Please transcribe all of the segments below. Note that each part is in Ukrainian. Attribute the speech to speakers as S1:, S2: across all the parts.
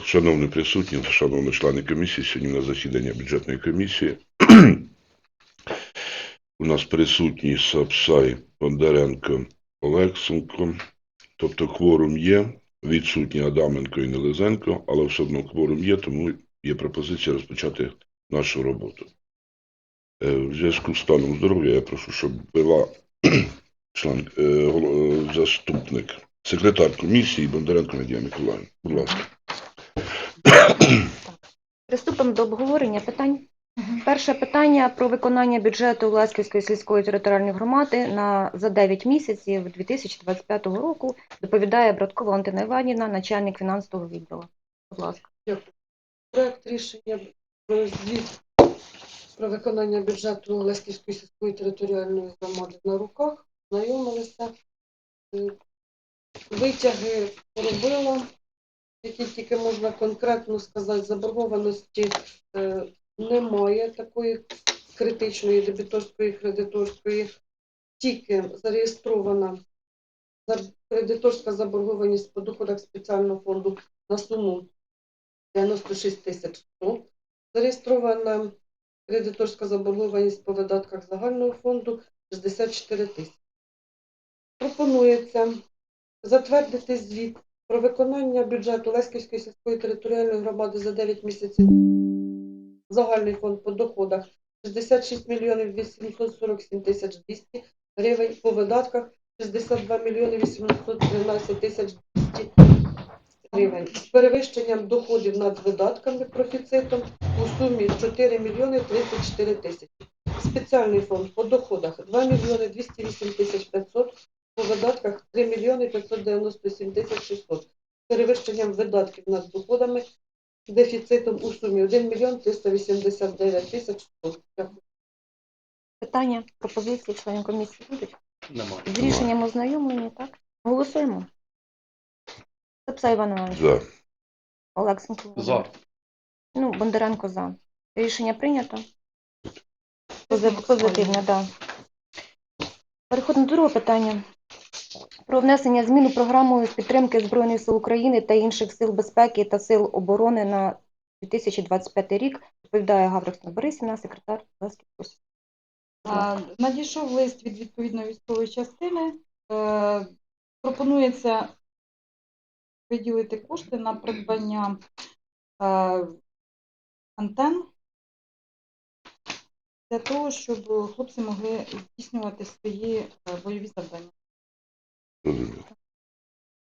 S1: Шановні присутні, шановні члени комісії, сьогодні на засідання бюджетної комісії. У нас присутні Сапсай, Бондаренко, Олексенко. Тобто кворум є, відсутні Адаменко і Нелизенко, але все одно кворум є, тому є пропозиція розпочати нашу роботу. Е, В зв'язку з станом здоров'я я прошу, щоб була член, е, е, заступник, секретар комісії Бондаренко Надія Миколаївна. Будь ласка.
S2: Приступимо до обговорення питань. Перше питання про виконання бюджету Ласківської сільської територіальної громади на за 9 місяців 2025 року доповідає Браткова Валентина Іванівна, начальник фінансового відділу. Будь ласка.
S3: Проект рішення про звіт про виконання бюджету Леськівської сільської територіальної громади на руках. Знайомилися. Е, Витяги робила, які тільки можна конкретно сказати, заборгованості е, немає такої критичної дебіторської кредиторської. Тільки зареєстрована кредиторська заборгованість по доходах спеціального фонду на суму 96 тисяч 100. Зареєстрована кредиторська заборгованість по видатках загального фонду 64 тисячі. Пропонується затвердити звіт про виконання бюджету Леськівської сільської територіальної громади за 9 місяців. Загальний фонд по доходах 66 мільйонів 847 тисяч 200 гривень, по видатках 62 мільйони 813 тисяч 200 гривень з перевищенням доходів над видатками профіцитом у сумі 4 мільйони 34 тисячі. Спеціальний фонд по доходах 2 мільйони 208 тисяч 500, по видатках 3 мільйони 597 тисяч 600. Перевищенням видатків над доходами дефіцитом у сумі 1 мільйон 389 тисяч 100. Дякую.
S2: Питання, пропозиції членів комісії будуть?
S4: Немає.
S2: З рішенням ознайомлені, так? Голосуємо. Сапса Іван Іванович.
S1: За.
S2: Олексенко.
S4: За.
S2: Ну, Бондаренко за. Рішення прийнято. Пози- Позитивне, так. Да. Переходимо до другого питання. Про внесення змін у програму підтримки Збройних сил України та інших сил безпеки та сил оборони на 2025 рік. Відповідає Гавриксна Борисівна, секретар Леський
S5: Надійшов лист від відповідної військової частини. Е, Пропонується виділити кошти на придбання е, антен для того, щоб хлопці могли здійснювати свої е, бойові завдання.
S1: Зрозуміло.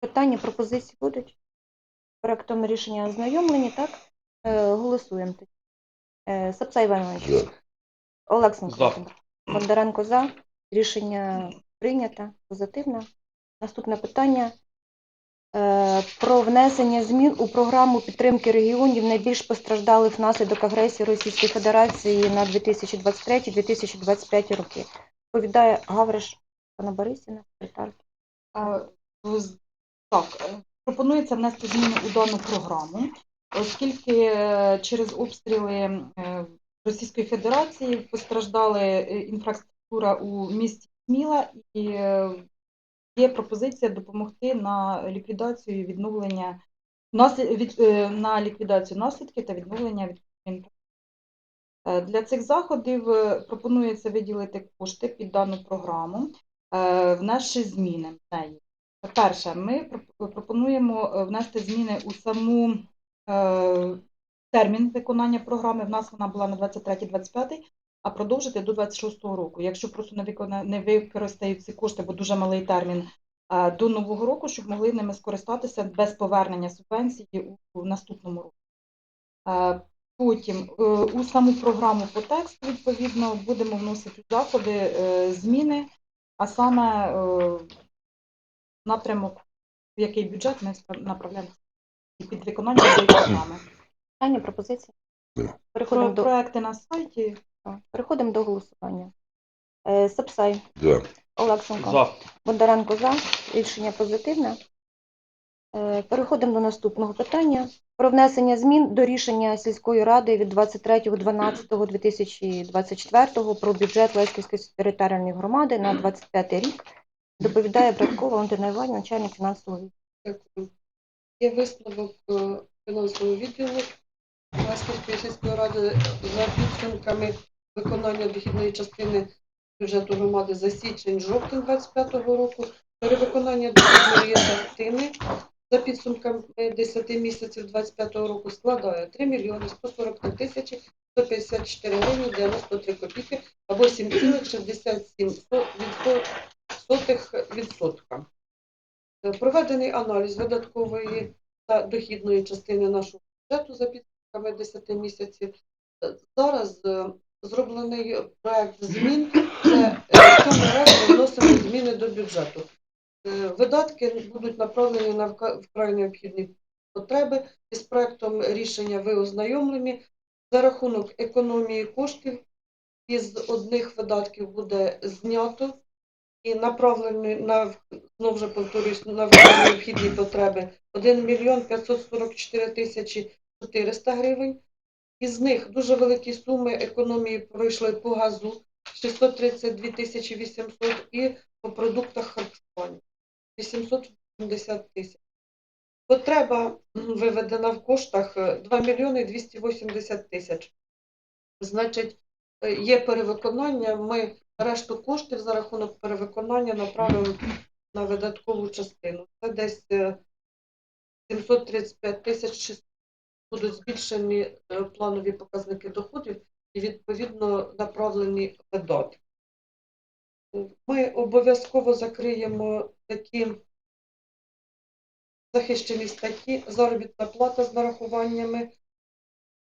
S2: Питання, пропозиції будуть? Проектом рішення ознайомлені, так? Е, голосуємо. тоді. Е, Сапса Іванович.
S1: За.
S2: Олександр
S4: За.
S2: Олександр. Бондаренко за. Рішення прийнято, позитивно. Наступне питання е, про внесення змін у програму підтримки регіонів найбільш постраждалих внаслідок агресії Російської Федерації на 2023-2025 роки. Відповідає Гавриш Пана Борисівна, секретар.
S5: З- Так, е, пропонується внести зміни у дану програму, оскільки е, через обстріли е, Російської Федерації постраждала е, інфраструктура у місті Сміла і е, є пропозиція допомогти на ліквідацію і відновлення е, на ліквідацію наслідків та відновлення від Е, Для цих заходів е, пропонується виділити кошти під дану програму, е, внесши зміни неї. Перше, ми пропонуємо е, внести зміни у саму е, термін виконання програми. В нас вона була на 23-25, а продовжити до 26-го року. Якщо просто не, викона... не використають ці кошти, бо дуже малий термін, до нового року, щоб могли ними скористатися без повернення субвенції у, наступному. Е, Потім у саму програму по тексту, відповідно, будемо вносити заходи, зміни, а саме е, напрямок, в який бюджет ми направляємо і під виконання цієї програми.
S2: Питання, пропозиції? Переходимо
S5: Про
S2: до,
S5: проекти на сайті.
S2: переходимо до голосування. Е, Сапсай,
S1: Да.
S2: Олексенко.
S4: За.
S2: Бондаренко за. Рішення позитивне. Е, Переходимо до наступного питання. Про внесення змін до рішення сільської ради від 23.12.2024 про бюджет Леськівської територіальної громади на 25 рік. Доповідає Браткова Валентина начальник фінансового відділу.
S3: Дякую. Є висновок е, фінансового відділу Ласківської сільської ради за підсумками виконання дохідної частини бюджету громади за січень-жовтень 25-го року, перевиконання дохідної частини за підсумками 10 місяців 25-го року складає 3 мільйони 143 тисячі 154 гривні 93 копійки або 7,67%. Е, Проведений аналіз видаткової та дохідної частини нашого бюджету за підсумками 10 місяців. Е, Зараз е, зроблений проект змін, де е, в цьому році зміни до бюджету. Е, Видатки будуть направлені на вкрай необхідні потреби. Із проектом рішення ви ознайомлені. За рахунок економії коштів із одних видатків буде знято і направлені на знову ж повторюсь на необхідні потреби 1 мільйон 544 тисячі 400 гривень. Із них дуже великі суми економії пройшли по газу 632 тисячі 800 і по продуктах харчування 880 тисяч. Потреба виведена в коштах е, 2 мільйони 280 тисяч. Значить, е, є перевиконання. Ми решту коштів за рахунок перевиконання направимо на видаткову частину. Це десь е, 735 тисяч 600 будуть збільшені е, планові показники доходів і відповідно направлені видатки. Ми обов'язково закриємо такі захищені статті, заробітна плата з нарахуваннями.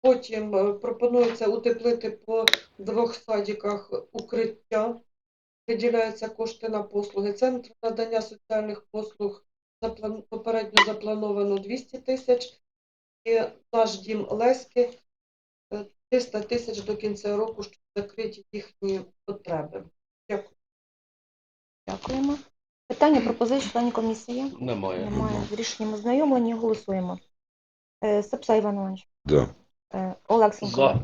S3: Потім е, пропонується утеплити по двох садиках укриття. Виділяються кошти на послуги. Центр надання соціальних послуг попередньо заплановано 200 тисяч. І наш дім Леськи е, 300 тисяч до кінця року, щоб закрити їхні потреби.
S2: Дякуємо. Питання, пропозиції членів комісії?
S4: Немає.
S2: Немає. З рішенням ознайомлені. Голосуємо. Е, Сапса Іван Іванович.
S1: Да.
S2: Е, Олексенко.
S4: За.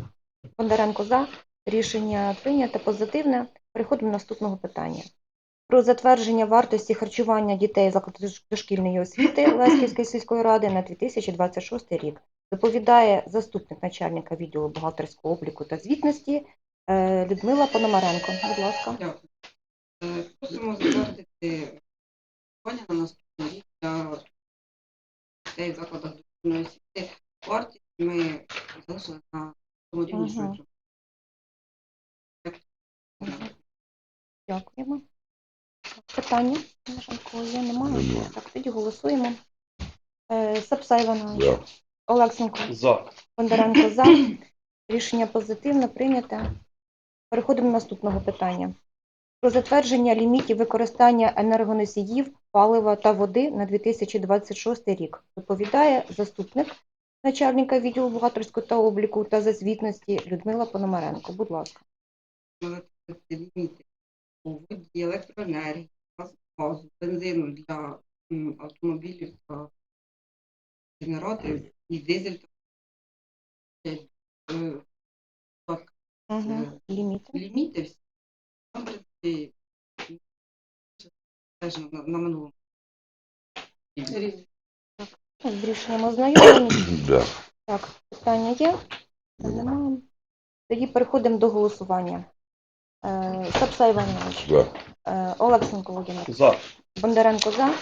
S2: Бондаренко за. Рішення прийнято позитивне. Переходимо до наступного питання. Про затвердження вартості харчування дітей закладу дошкільної освіти Леськівської сільської ради на 2026 рік. Доповідає заступник начальника відділу бухгалтерського обліку та звітності е, Людмила Пономаренко. Будь ласка.
S6: Дякую. Просимо затвердити пані на наступний рік для дітей в закладах дошкільної освіти. Вартість ми залишили на тому рівні, що
S2: Ага.
S6: ми.
S2: Дякуємо. Питання? Кого є? Немає?
S1: Немає.
S2: Так, тоді голосуємо. Е, Сапса Іванович.
S1: Да.
S2: Олексенко.
S4: За.
S2: Бондаренко за. Рішення позитивне, прийняте. Переходимо до наступного питання. Про затвердження лімітів використання енергоносіїв, палива та води на 2026 рік. Доповідає заступник начальника відділу бухгалтерського та обліку та зазвітності Людмила Пономаренко. Будь ласка.
S6: ліміти у воді, електроенергії, газу, бензину для автомобілів та генераторів і дизель.
S2: Угу. Ліміти.
S6: ліміти всі. Там, теж на, на минулому.
S3: Рівні.
S2: З рішенням ознайомлені.
S1: Да.
S2: Так, питання є? Немає. Тоді переходимо до голосування. Е, Сапса Іван Іванович,
S1: Да.
S2: е, Олексенко Володимир,
S4: За.
S2: Бондаренко за.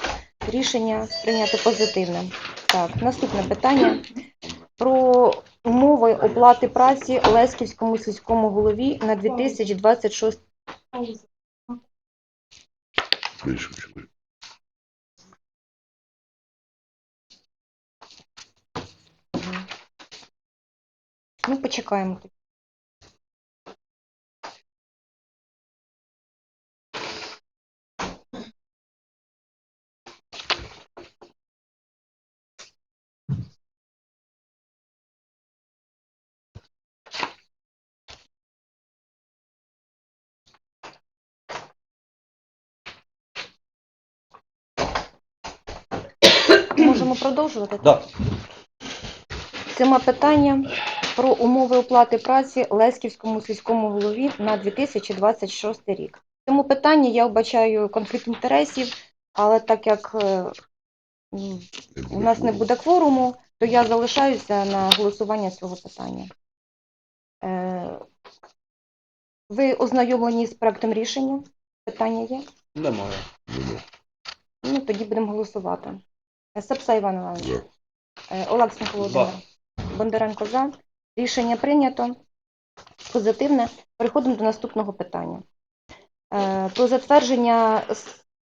S2: Рішення прийнято позитивне. Так, наступне питання про умови оплати праці Леськівському сільському голові на 2026
S1: Більше чоловік.
S2: Ну, почекаємо. Можемо продовжувати?
S4: Да.
S2: Сьоме питання про умови оплати праці Леськівському сільському голові на 2026 рік. В цьому питанні я вбачаю конфлікт інтересів, але так як е, у нас не буде кворуму, то я залишаюся на голосування цього питання. Е, Ви ознайомлені з проектом рішення? Питання є?
S4: Немає.
S2: Ну, тоді будемо голосувати. Сапса Іван Іванович.
S1: За.
S2: Е, Бондаренко за. Рішення прийнято. Позитивне. Переходимо до наступного питання. Е, Про затвердження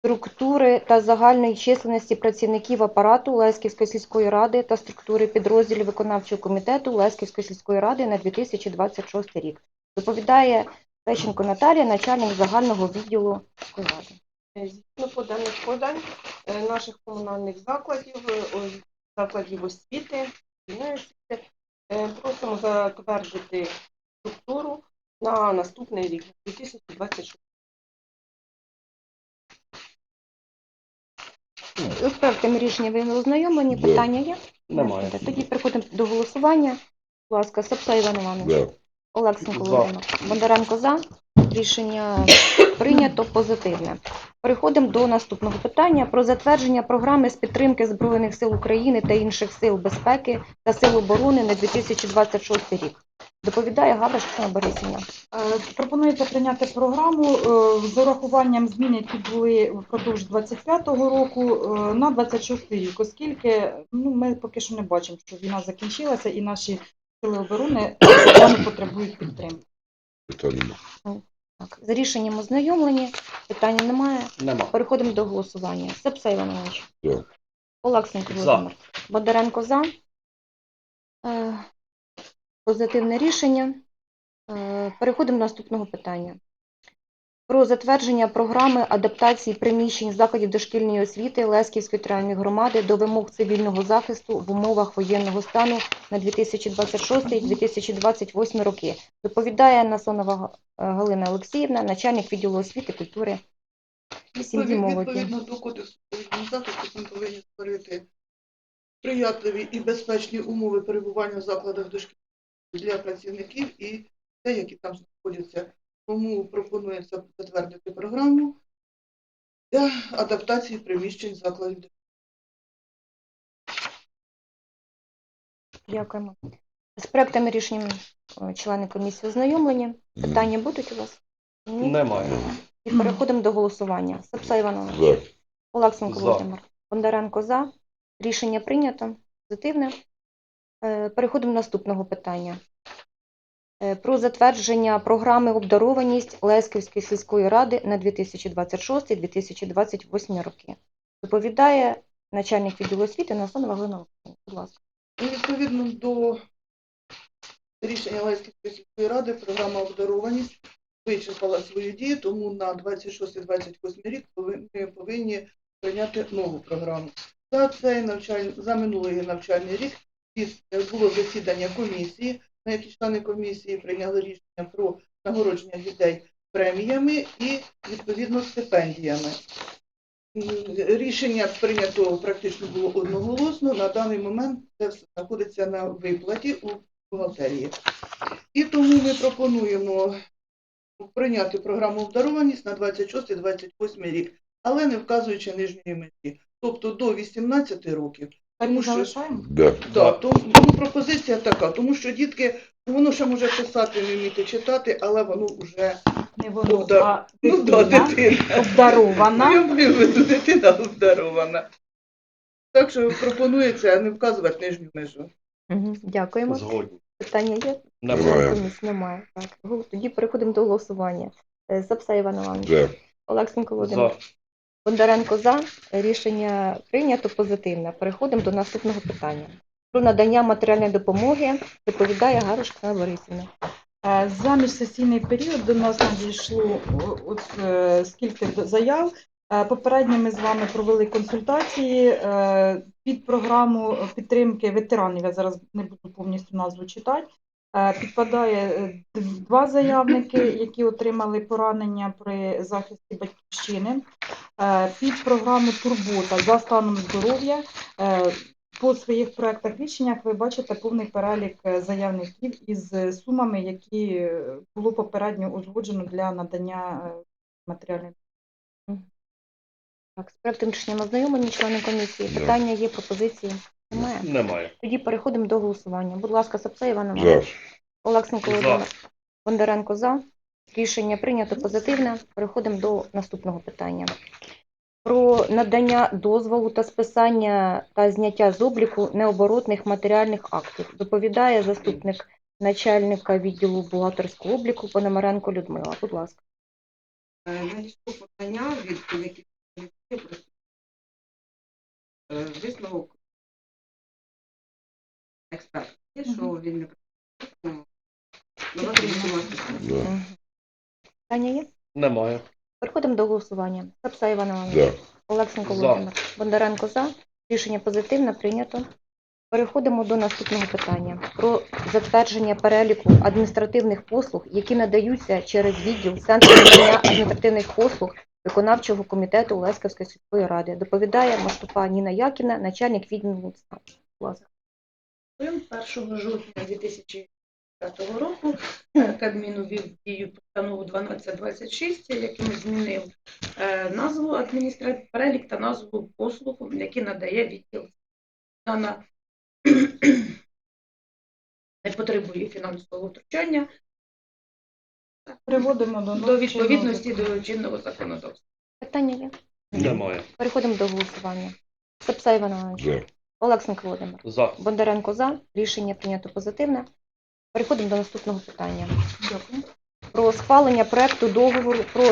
S2: структури та загальної численності працівників апарату Леськівської сільської ради та структури підрозділів виконавчого комітету Леськівської сільської ради на 2026 рік. Доповідає Печенко Наталія, начальник загального відділу сільської ради.
S3: Згідно поданих подань е, наших комунальних закладів, е, закладів освіти, освіти, е, просимо затвердити структуру на наступний рік, 2026.
S2: З проектами рішення ви ознайомлені. Питання є?
S4: Немає.
S2: Тоді переходимо до голосування. Будь ласка, Сапса Іван Іванович. Олексій
S4: За.
S2: Бондаренко за. Рішення прийнято позитивне. Переходимо до наступного питання про затвердження програми з підтримки Збройних сил України та інших сил безпеки та сил оборони на 2026 рік. Доповідає Гавриш Оксана Борисівна.
S5: Е, Пропонується прийняти програму е, з урахуванням змін, які були впродовж 25-го року е, на 26 рік, оскільки ну, ми поки що не бачимо, що війна закінчилася і наші сили оборони потребують підтримки.
S1: Питань.
S2: Так, за рішенням ознайомлені. Питання немає.
S4: Нема.
S2: Переходимо до голосування. Сапса Іванович.
S1: За.
S2: Олексенко
S4: За.
S2: Володимир. Бондаренко за. Е, Позитивне рішення. Е, Переходимо до наступного питання. Про затвердження програми адаптації приміщень закладів дошкільної освіти Лесківської територіальної громади до вимог цивільного захисту в умовах воєнного стану на 2026-2028 роки. Доповідає Насонова е, Галина Олексіївна, начальник відділу освіти, культури і сім'ї молоді.
S7: Відповідно до кодексу захисту ми повинні створити сприятливі і безпечні умови перебування в закладах дошкільної для працівників і те, які там знаходяться. Тому пропонується затвердити програму для адаптації приміщень закладів.
S2: Дякуємо. З проектами рішенням е, члени комісії ознайомлені. Питання будуть у вас? Ні?
S4: Немає.
S2: І переходимо до голосування. Сапса Івановна.
S1: За.
S2: Олексенко
S4: За.
S2: Володимир. Бондаренко за. Рішення прийнято. Позитивне. Е, Переходимо до наступного питання. Е, Про затвердження програми обдарованість Лесківської сільської ради на 2026-2028 роки. Доповідає начальник відділу освіти Насонова Галина Будь ласка.
S7: І відповідно до рішення Леськівської сільської ради програма обдарованість вичерпала свої дії, тому на 26-28 рік ми повинні прийняти нову програму. За цей навчальний, за минулий навчальний рік було засідання комісії, на якій члени комісії прийняли рішення про нагородження дітей преміями і відповідно стипендіями. Рішення прийнято практично було одноголосно. На даний момент це все знаходиться на виплаті у бухгалтерії. І тому ми пропонуємо прийняти програму обдарованість на 26-28 рік, але не вказуючи нижньої межі, тобто до 18 років.
S5: Так
S7: Тому що-
S5: залишаємо?
S1: Да.
S7: Да, тому, тому пропозиція така, тому що дітки, воно ще може писати, не вміти читати, але воно вже
S5: Не воно,
S7: Обдар-
S5: а
S7: ну, да,
S5: дитина
S7: дитина.
S5: обдарована.
S7: Я маю в виду, дитина обдарована. Так що пропонується не вказувати нижню межу.
S2: Мгм. Дякуємо.
S4: Згодні.
S2: Питання є?
S4: Немає.
S1: Немає.
S2: Комісії немає. Так. Гол- Тоді переходимо до голосування. Е, Сапса Іван Іванович.
S1: За.
S2: Олексенко Володимир.
S4: За.
S2: Бондаренко за. Рішення прийнято позитивне. Переходимо до наступного питання. Про надання матеріальної допомоги доповідає Гариш Оксана Борисівна.
S5: Е, За міжсесійний період до нас надійшло от, е, скільки заяв. Е, Попередньо ми з вами провели консультації під програму підтримки ветеранів. Я зараз не буду повністю назву читати. Підпадає два заявники, які отримали поранення при захисті батьківщини. Е, Під програму Турбота за станом здоров'я. Е, по своїх проектах рішеннях ви бачите повний перелік е, заявників із сумами, які було попередньо узгоджено для надання матеріальної.
S2: Так, з проектом рішення ознайомлені члени комісії. Питання є, пропозиції. Немає.
S4: Немає.
S2: Тоді переходимо до голосування. Будь ласка, Сапсай Іван
S1: За.
S2: Олексенко Володимир. Бондаренко за. Рішення прийнято позитивне. Переходимо до наступного питання. Про надання дозволу та списання та зняття з обліку необоротних матеріальних актів. Доповідає заступник начальника відділу бухгалтерського обліку Пономаренко Людмила. Будь ласка.
S6: Е, Надійшло подання від про е, висновок експерта, що він не працює.
S2: Питання є?
S4: Немає.
S2: Переходимо до голосування. Сапса Іван Іванович. Олексенко Володимир. Бондаренко за. Рішення позитивне прийнято. Переходимо до наступного питання про затвердження переліку адміністративних послуг, які надаються через відділ Центру надання адміністративних послуг виконавчого комітету Олеськівської сільської ради. Доповідає Маштупа Ніна Якіна, начальник відділу ЦНАП. Будь ласка.
S8: 1 жовтня 2005 року Кабмін увів в дію постанову 1226, яким змінив е, назву адміністративний перелік та назву послуг, які надає відділ. Дана не потребує фінансового втручання
S5: Приводимо до,
S8: до відповідності до чинного законодавства.
S2: Питання є?
S4: Немає.
S2: Переходимо до голосування. Сапса Іванович. Олексенко Володимир.
S4: За.
S2: Бондаренко за. Рішення прийнято позитивне. Переходимо до наступного питання.
S5: Дякую.
S2: Про схвалення проекту договору про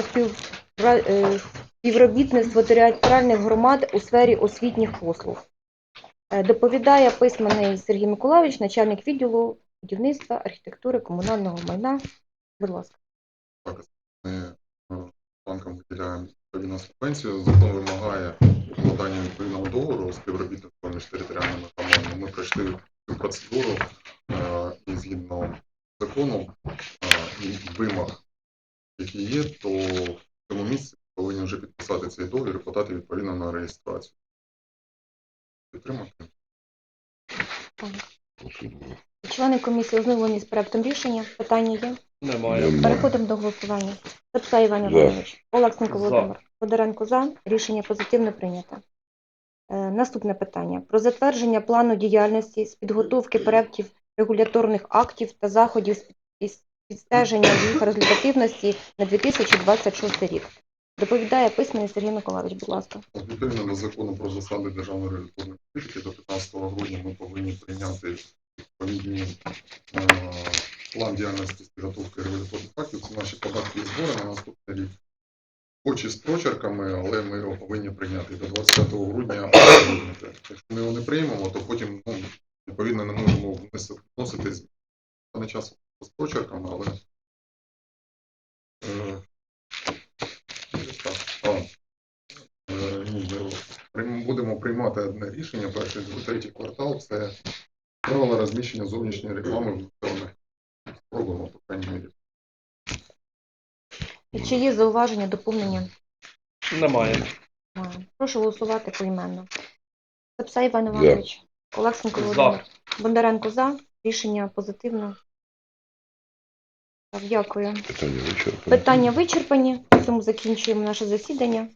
S2: е, співробітництво територіальних громад у сфері освітніх послуг. Е, Доповідає письменний Сергій Миколайович, начальник відділу будівництва, архітектури, комунального майна. Будь ласка.
S9: Ми е, банкам виділяємо відповідну субвенцію. Закон вимагає укладання відповідного договору співробітництва між територіальними громадами. Ми пройшли цю процедуру е, і згідно закону е, і вимог, які є, то в цьому місці повинні вже підписати цей договір і подати відповідно на реєстрацію. Підтримати.
S2: Члени комісії ознайомлені з проектом рішення. Питання є?
S4: Немає.
S2: Переходимо до голосування. Сапса Іван. Іванович. Олексенко
S4: За.
S2: Володимир. Бондаренко за. Рішення позитивно прийнято. Е, Наступне питання. Про затвердження плану діяльності з підготовки проєктів регуляторних актів та заходів з підстеження їх результативності на 2026 рік. Доповідає письменний Сергій Миколаївич, будь ласка.
S9: Відповідно до закону про засади державної регуляторної політики до 15 грудня ми повинні прийняти відповідні е, план діяльності з підготовки регуляторних фактів. Це наші податки і збори на наступний рік. Хоч і з прочерками, але ми його повинні прийняти до 25 грудня. Якщо ми його не приймемо, то потім ну, відповідно не можемо вносити зміни. На час з прочерками, але е. Е, будемо приймати одне рішення, перший, третій квартал це правила розміщення зовнішньої реклами
S2: Чи є зауваження, доповнення?
S4: Немає.
S2: Немає. Прошу голосувати поіменно. Сапса Іван Іванович. Олексенко. Володимир. Бондаренко за. Рішення позитивно. Так, дякую.
S1: Питання вичерпані.
S2: Питання вичерпані. На цьому закінчуємо наше засідання.